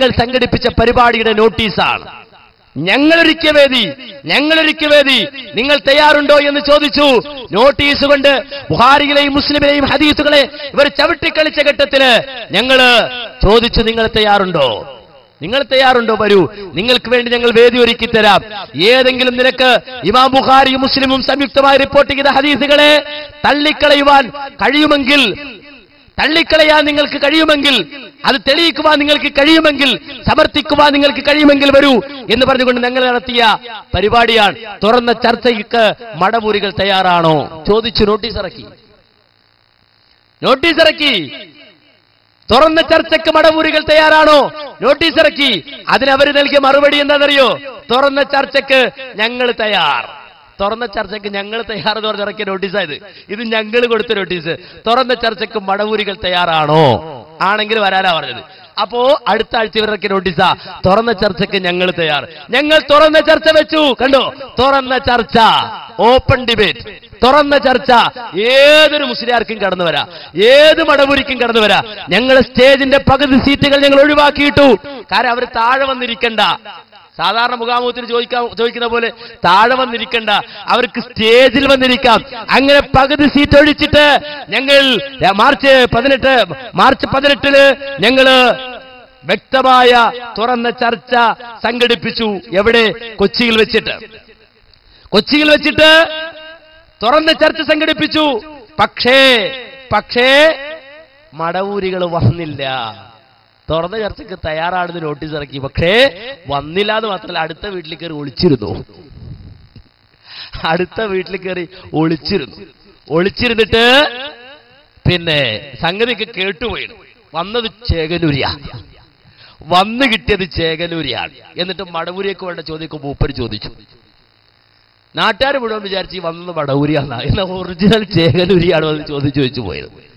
ഞങ്ങൾ സംഘടിപ്പിച്ച പരിപാടിയുടെ നോട്ടീസാണ്. ഞങ്ങളൊരുക്കിയ വേദി ഞങ്ങളൊരുക്കിയ വേദി. നിങ്ങൾ തയ്യാറുണ്ടോ എന്ന് ചോദിച്ചു. നോട്ടീസ് കൊണ്ട് ബുഹാരിയിലെയും മുസ്ലിമിലെയും ഹദീസുകളെ ഇവർ ചവിട്ടിക്കളിച്ച ഘട്ടത്തിൽ ഞങ്ങൾ ചോദിച്ചു നിങ്ങൾ തയ്യാറുണ്ടോ? നിങ്ങൾ തയ്യാറുണ്ടോ? വരൂ. നിങ്ങൾക്ക് വേണ്ടി ഞങ്ങൾ വേദി ഒരുക്കി തരാം. ഏതെങ്കിലും നിനക്ക് ഇമാം ബുഖാരിയും മുസ്ലിമും സംയുക്തമായി റിപ്പോർട്ട് ചെയ്ത ഹദീസുകളെ തള്ളിക്കളയുവാൻ കഴിയുമെങ്കിൽ തള്ളിക്കളയാൻ നിങ്ങൾക്ക് കഴിയുമെങ്കിൽ അത് തെളിയിക്കുവാൻ നിങ്ങൾക്ക് കഴിയുമെങ്കിൽ സമർത്ഥിക്കുവാൻ നിങ്ങൾക്ക് കഴിയുമെങ്കിൽ വരൂ എന്ന് പറഞ്ഞുകൊണ്ട് ഞങ്ങൾ നടത്തിയ പരിപാടിയാണ്. തുറന്ന ചർച്ചയ്ക്ക് മടമൂരികൾ തയ്യാറാണോ? ചോദിച്ചു നോട്ടീസ് ഇറക്കി. നോട്ടീസ് ഇറക്കി. തുറന്ന ചർച്ചയ്ക്ക് മടമൂരികൾ തയ്യാറാണോ? നോട്ടീസ് ഇറക്കി. അതിനവർ നൽകിയ മറുപടി എന്താണെന്നറിയോ? തുറന്ന ചർച്ചയ്ക്ക് ഞങ്ങൾ തയ്യാർ. തുറന്ന ചർച്ചയ്ക്ക് ഞങ്ങൾ തയ്യാർ എന്ന് പറഞ്ഞ് ഇറക്കിയ നോട്ടീസായത് ഇത്. ഞങ്ങൾ കൊടുത്ത നോട്ടീസ് തുറന്ന ചർച്ചയ്ക്ക് മടവൂരികൾ തയ്യാറാണോ? ആണെങ്കിൽ വരാനാ പറഞ്ഞത്. അപ്പോ അടുത്ത ആഴ്ച ഇവരൊക്കെ നോട്ടീസാ തുറന്ന ചർച്ചയ്ക്ക് ഞങ്ങൾ തയ്യാർ ഞങ്ങൾ തുറന്ന ചർച്ച വെച്ചു. കണ്ടോ? തുറന്ന ചർച്ച. ഓപ്പൺ ഡിബേറ്റ് തുറന്ന ചർച്ച. ഏതൊരു മുസ്ലിയാർക്കും കടന്നു വരാം. ഏത് മടപുരിക്കും കടന്നു വരാം. ഞങ്ങൾ സ്റ്റേജിന്റെ പകുതി സീറ്റുകൾ ഞങ്ങൾ ഒഴിവാക്കിയിട്ടു. കാരണം അവർ താഴെ വന്നിരിക്കണ്ട. സാധാരണ മുഖാമുഖത്തിന് ചോദിക്കാൻ ചോദിക്കുന്ന പോലെ താഴെ വന്നിരിക്കണ്ട. അവർക്ക് സ്റ്റേജിൽ വന്നിരിക്കാം. അങ്ങനെ പകുതി സീറ്റ് ഒഴിച്ചിട്ട് ഞങ്ങൾ മാർച്ച് പതിനെട്ട് മാർച്ച് പതിനെട്ടിൽ ഞങ്ങൾ വ്യക്തമായ തുറന്ന ചർച്ച സംഘടിപ്പിച്ചു. എവിടെ? കൊച്ചിയിൽ വെച്ചിട്ട്. കൊച്ചിയിൽ വെച്ചിട്ട് തുറന്ന ചർച്ച സംഘടിപ്പിച്ചു. പക്ഷേ പക്ഷേ മടവൂരികൾ വന്നില്ല. തുറന്ന ചർച്ചയ്ക്ക് തയ്യാറാണെന്ന് നോട്ടീസ് ഇറക്കി. പക്ഷേ വന്നില്ല എന്ന് മാത്രമല്ല അടുത്ത വീട്ടിൽ കയറി ഒളിച്ചിരുന്നു. അടുത്ത വീട്ടിൽ കയറി ഒളിച്ചിരുന്നു. ഒളിച്ചിരുന്നിട്ട് പിന്നെ സംഗതിക്ക് കേട്ടുപോയി വന്നത് ചേകനൂരിയ. വന്നു കിട്ടിയത് ചേകനൂരിയാണ്. എന്നിട്ട് മടവൂരിയൊക്കെ വേണ്ട ചോദ്യമൊക്കെ മൂപ്പര് ചോദിച്ചു. നാട്ടുകാർ മുഴുവൻ വിചാരിച്ച് വന്നത് മടവൂരിയാണ് എന്നാൽ ഒറിജിനൽ ചേകനൂരിയാണോ എന്ന് ചോദിച്ചു ചോദിച്ചു പോയത്.